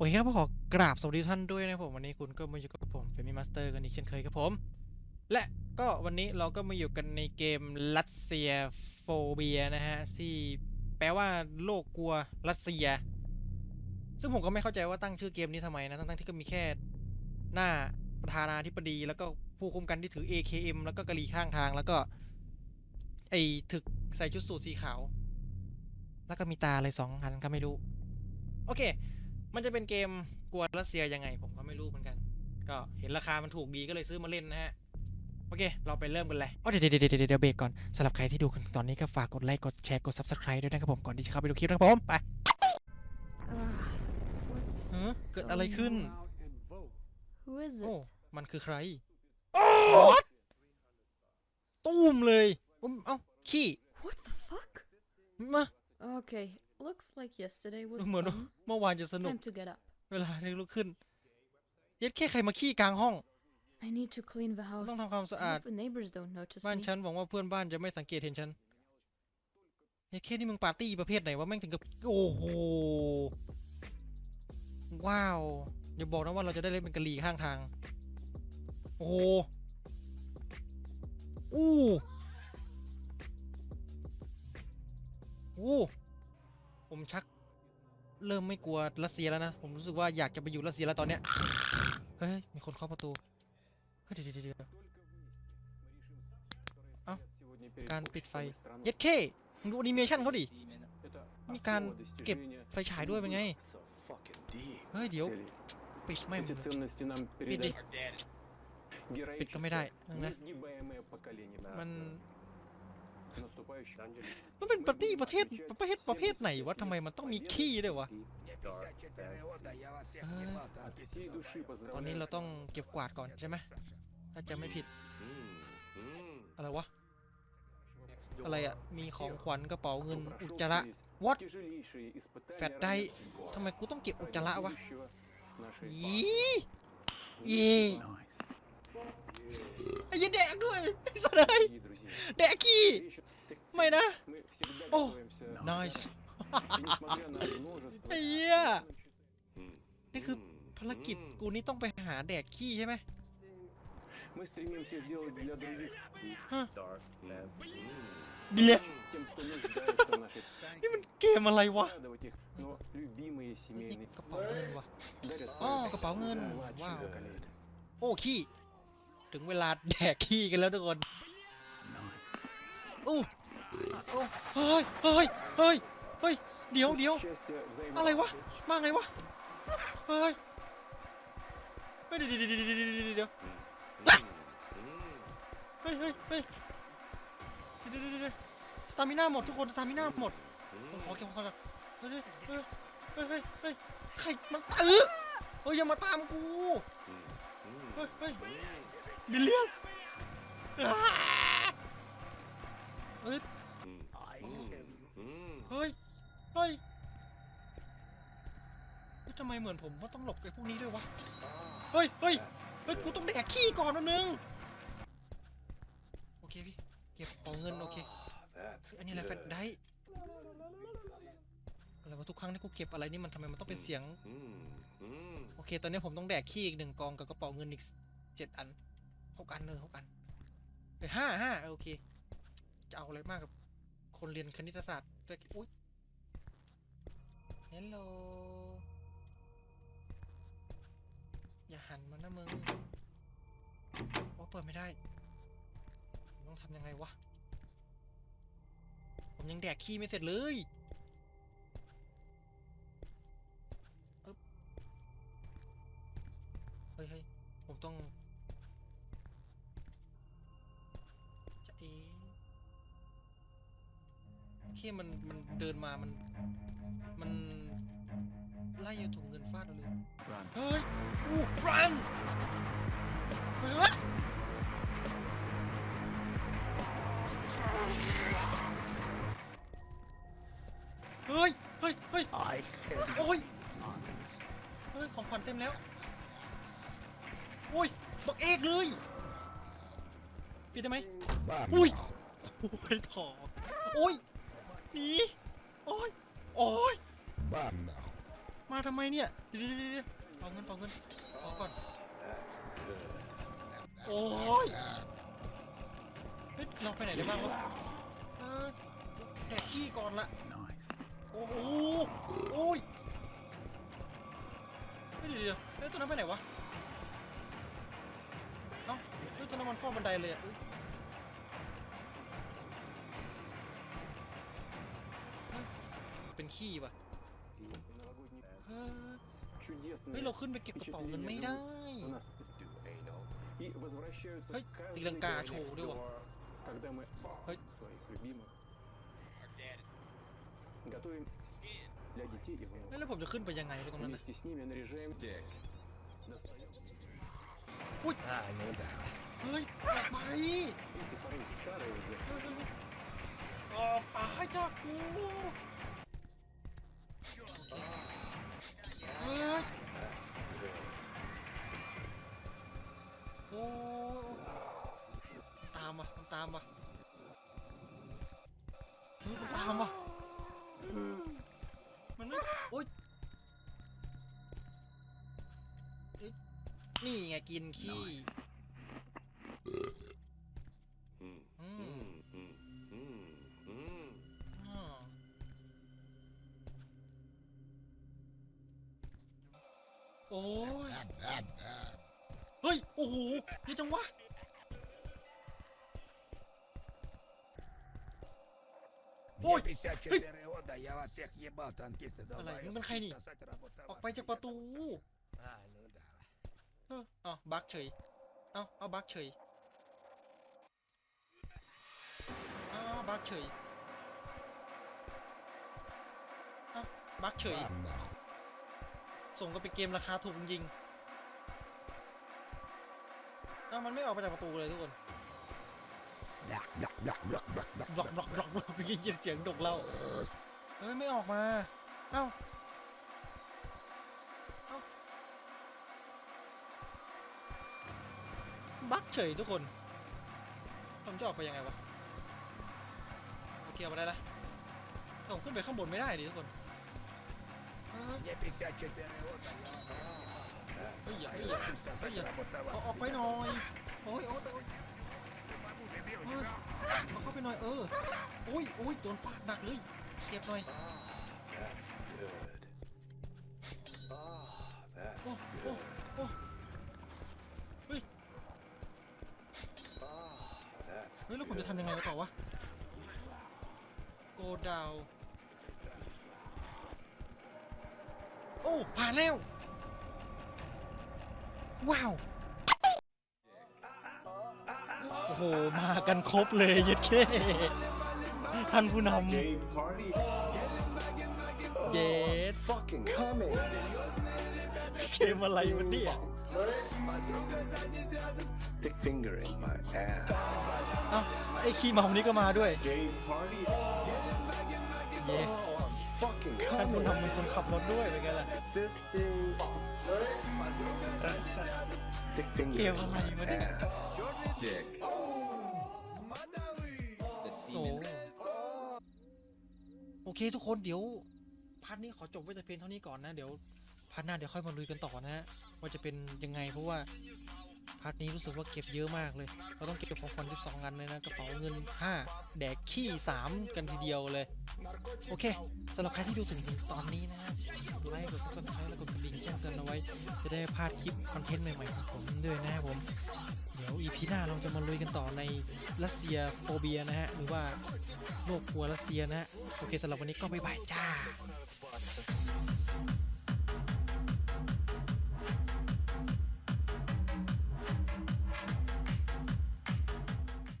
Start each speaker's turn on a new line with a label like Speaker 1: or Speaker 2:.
Speaker 1: โอเคครับขอกราบสวัสดีท่านด้วยนะครับผมวันนี้คุณก็มาอยู่กับผมเฟมิมาสเตอร์กันอีกเช่นเคยครับผม และก็วันนี้เราก็มาอยู่กันในเกมรัสเซียโฟเบียนะฮะที่แปลว่าโลกกลัวรัสเซีย ซึ่งผมก็ไม่เข้าใจว่าตั้งชื่อเกมนี้ทำไมนะทั้งๆที่ก็มีแค่หน้าประธานาธิบดี แล้วก็ผู้คุมกันที่ถือ AKM แล้วก็กะหรี่ข้างทาง แล้วก็ ไอถึกใส่ชุดสูทสีขาว แล้วก็มีตาอะไรสองอันก็ไม่รู้ โอเค มันจะเป็นเกมกลัวรัสเซียยังไง ผมก็ไม่รู้เหมือนกัน ก็เห็นราคามันถูกดีก็เลยซื้อมาเล่นนะฮะโอเค เราไปเริ่มกันเลยอ๋อเดี๋ยวเดี๋ยวเดี๋ยวเดี๋ยวเบรกก่อนสำหรับใครที่ดูกันตอนนี้ก็ฝากกดไลค์กดแชร์กด subscribe ด้วยนะครับผมก่อนที่จะเข้าไปดูคลิปนะครับผมไป
Speaker 2: Ah, what's
Speaker 1: เออเกิดอะไรขึ้น
Speaker 2: who is
Speaker 1: โอ้
Speaker 2: it?
Speaker 1: มันคือใคร What? ตุ้มเลยอุ้มเอ้าขี้
Speaker 2: What the fuck?
Speaker 1: มา
Speaker 2: Okay, looks like yesterday was
Speaker 1: เหมือน
Speaker 2: fun.
Speaker 1: เมื่อวานจะสนุก
Speaker 2: Time to get up.
Speaker 1: เวลาที่ลุกขึ้น เย็ดแค่ใครมาขี้กลางห้อง
Speaker 2: I need to clean the house.
Speaker 1: ต้องทำความสะ
Speaker 2: I
Speaker 1: อาด
Speaker 2: hope the neighbors don't notice
Speaker 1: บ้าน
Speaker 2: me.
Speaker 1: ฉันหวังว่าเพื่อนบ้านจะไม่สังเกตเห็นฉันเฮ้ยแค่นี่มึงปาร์ตี้ประเภทไหนวะแม่งถึงกับโอ้โห ว้าวอย่าบอกนะว่าเราจะได้เล่นเป็นกะหรี่ข้างทาง โอ้โหอู้อู้ ผมชัก เริ่มไม่กลัวรัสเซียแล้วนะ ผมรู้สึกว่าอยากจะไปอยู่รัสเซียแล้วตอนเนี้ย เฮ้ย มีคนเข้าประตู เฮ้ยเดี๋ยวเดี๋ยวเดี๋ยว
Speaker 3: อ้า
Speaker 1: การปิดไฟ เย็ดเคมึดูอนิเมชันเขาดิ มีกา
Speaker 3: ร
Speaker 1: เก็บไฟฉา
Speaker 3: ย
Speaker 1: ด้ว
Speaker 3: ย
Speaker 1: เป็
Speaker 3: น
Speaker 1: ไง เฮ้ยเดี๋ยว ปิดไม่หมด
Speaker 3: ปิ
Speaker 1: ด
Speaker 3: ดิ
Speaker 1: ปิดก็ไม่ได้นะมัน มันเป็นปาร์ตี้ประเทศประเทศประเภทไหนวะทำไมมันต้องมีขี้ด้วยวะตอนนี้เราต้องเก็บกวาดก่อนใช่ไหมถ้าจะไม่ผิดอะไรวะอะไรอะ มีของขวัญกระเป๋าเงินอุจจาระวัดแฟดได้ทำไมกูต้องเก็บอุจจาระวะยี่ยี่ยันเด็กด้วยไอ้สัเลย แดกขี้ ไม่นะ О,
Speaker 3: О,
Speaker 1: nice.
Speaker 3: nice.
Speaker 1: ไอ้เหี้ย นี่คือภารกิจกูนี่ต้องไปหาแดกขี้ใช่ไหม
Speaker 3: Мы стремимся сделать для других
Speaker 1: เดี๋ยว
Speaker 3: тем, кто нуждается в нашей
Speaker 1: นี่มันเกมอะไรวะ
Speaker 3: радовать их, но любимые
Speaker 1: นี่
Speaker 3: семейные
Speaker 1: กระเป๋าเงินวะ
Speaker 3: дарят
Speaker 1: อ๋อ
Speaker 3: свое
Speaker 1: กระเป๋าเงิน
Speaker 3: младшее
Speaker 1: ว้าว
Speaker 3: поколение.
Speaker 1: โอ้ขี้ ถึงเวลาแดกขี้กันแล้วทุกคน โอ้โเฮ้ยเฮ้ยเฮ้ยเฮ้ยเดี๋ยวเดี๋ยวอะไรวะมาไงวะเฮ้ยเฮ้ยเดี๋ยวเดี๋ยวเดี๋ยวเดี๋ยวเฮ้ยเฮ้ยเฮ้ยเดี๋ยวเดี๋ยวเดี๋ยวสตามิน่าหมดทุกคนสตามิน่าหมดขอเก็บของก่อนะเฮ้ยเฮ้ยเฮ้ยเฮ้ยใครมันตื้อเฮ้ยอย่ามาตามกูเฮ้ยเฮ้ยบิลเลียน อ้าเฮ้ย เฮ้ยเฮ้ยเฮ้ยทำไมเหมือนผมว่าต้องหลบไอ้พวกนี้ด้วยวะ เฮ้ย เฮ้ย เฮ้ย กูต้องแดกขี้ก่อนนิดนึง โอเคพี่ เก็บเอาเงินโอเค อันนี้อะไรแฟลชได้อะไรวะทุกครั้งที่กูเก็บอะไรนี่มันทำไมมันต้องเป็นเสียง โอเค ตอนนี้ผมต้องแดกขี้อีกหนึ่งกองกับกระเป๋าเงินอีกเจ็ดอันหกอันเลยหกอันเฮ้ยห้าห้าโอเค จะเอาอะไรมากกับคนเรียนคณิตศาสตร์แต่อุ้ยเฮลโลอย่าหันมานะมึงว่าเปิดไม่ได้ ต้องทำยังไงวะ ผมยังแดกขี้ไม่เสร็จเลยเฮ้ยเฮ้ยผมต้อง เคมันมันเดินมามันมันไล่เอาถุงเงินฟาดเราเลยเฮ้ยอู้รันเฮ้ยเฮ้ยเฮ้ยเฮ้ยโอ้ย เฮ้ย ของขวัญเต็มแล้ว โอ้ย บักเอกเลย ปิดได้ไหมอุ้ยโอ้ยถอโอ้ย หนีโอ้ย โอ้ย
Speaker 4: Ба нахуй.
Speaker 1: มาทำไมเนี่ยเดี๋ยวเดี๋ยวเดี๋ยวเอาเงินเอาเงินเอาก่อน โอ้ยเฮ้ยเราไปไหนได้บ้างวะเออแตกขี้ก่อนละโอ้โหโอ้ยไม่เดี๋ยวเดี๋ยวแล้วตัวนั้นไปไหนวะ เอ้าเฮ้ยตัวนั้นมันฟ้องบันไดเลยอะอุ๊ย เป็นขี้ป่ะ
Speaker 3: Новогодний
Speaker 1: เฮ้ย
Speaker 3: чудесные
Speaker 1: เฮ้ยเราขึ้นไปเก็บกระเป๋าเงินไม่ได้
Speaker 3: у нас и возвращаются
Speaker 1: Эй,
Speaker 3: каждый
Speaker 1: ты лянка,
Speaker 3: год,
Speaker 1: чё, удыва?
Speaker 3: когда мы
Speaker 1: Эй.
Speaker 3: своих любимых готовим для детей и
Speaker 1: เฮ้ย
Speaker 3: внуков.
Speaker 1: แล้วผมจะขึ้นไปยังไงไปตรงนั้นน่ะ
Speaker 3: Вместе с ними наряжаем достаем
Speaker 1: เฮ้ยออกไป
Speaker 3: эти порой старые уже
Speaker 1: ออกไปจากกู ตามว่ะมันตามว่ะเฮ้ยมันตามว่ะมันไม่โอ๊ยเอ๊ะนี่ไงกินขี้อืมอ่าโอ้ย เฮ้ย โอ้โหเยองจังวะ
Speaker 4: โอ้ยอะไรมัน
Speaker 1: เป็นใค
Speaker 4: รนี่
Speaker 1: ออกไปจากประตู เออเอาบักเฉย เอาเอาบักเฉย เอาเอาบักเฉย เอาบักเฉย ส่งก็ไปเกมราคาถูกจริง เอ้ามันไม่ออกมาจากประตูเลยทุกคน
Speaker 4: Блях, блях, блях, блях, блях, блях.
Speaker 1: บล็อกบล็อกบล็อกบล็อกเมื่อกี้ยินเสียงดกเราเฮ้ย ไม่ออกมา เอ้า เอ้า บั๊กเฉยทุกคน ผมจะออกไปยังไงวะ โอเคเอามาได้ละแต่ผมขึ้นไปข้างบนไม่ได้ดิทุกคนเอ้ย
Speaker 4: Мне 54 года, я вас
Speaker 1: เฮ้ยเฮ้ยเฮ้ยาเอาออกไปหน่อยโอ้ยโอ้ยโเอาเข้าไปหน่อยเอออุ้ยอุ้ยโดนฟาดหนักเลยเสียบหน่อยโอ้เฮ้ยเฮ้ยแล้วผมจะทำยังไงต่อวะ โกดาว โอ้ ผ่านแล้ว ว้าว โอ้โห มากันครบเลยเย็ดเคท่านผู้นำ
Speaker 5: Gay party
Speaker 1: เย็ด
Speaker 5: fucking coming.
Speaker 1: เกมอะไรมันเนี่ย
Speaker 5: Stick finger in my ass.
Speaker 1: เอ้าไอ้ขี้เมานี้ก็มาด้วย
Speaker 5: Gay party
Speaker 1: เย้
Speaker 5: fucking
Speaker 1: ท่านผู้
Speaker 5: coming.
Speaker 1: นำเป็นคนขับรถด้วยเป็นไงล่ะ
Speaker 5: This thing. Stick finger
Speaker 1: Kêu
Speaker 5: in
Speaker 1: con
Speaker 5: my
Speaker 1: này mà đi.
Speaker 5: ass. Dick.
Speaker 1: โอ้โอเคทุกคนเดี๋ยวพาร์ทนี้ขอจบไว้แต่เพียงเท่านี้ก่อนนะ เดี๋ยวพาร์ทหน้าเดี๋ยวค่อยมาลุยกันต่อนะฮะว่าจะเป็นยังไงเพราะว่า พาร์ทนี้รู้สึกว่าเก็บเยอะมากเลย เราต้องเก็บของขวัญ12อันเลยนะ กระเป๋าเงิน 5 แดกขี้ 3 กันทีเดียวเลย โอเคสำหรับใครที่ดูถึงตอนนี้นะฮะกดไลค์กด subscribe แล้วกดกระดิ่งแจ้งเตือนเอาไว้ จะได้พลาดคลิปคอนเทนต์ใหม่ๆของผมด้วยนะครับผม เดี๋ยว EP หน้าเราจะมาลุยกันต่อในรัสเซียโฟเบียนะฮะ หรือว่าโลกกลัวรัสเซียนะฮะ โอเคสำหรับวันนี้ก็บ๊ายบายจ้า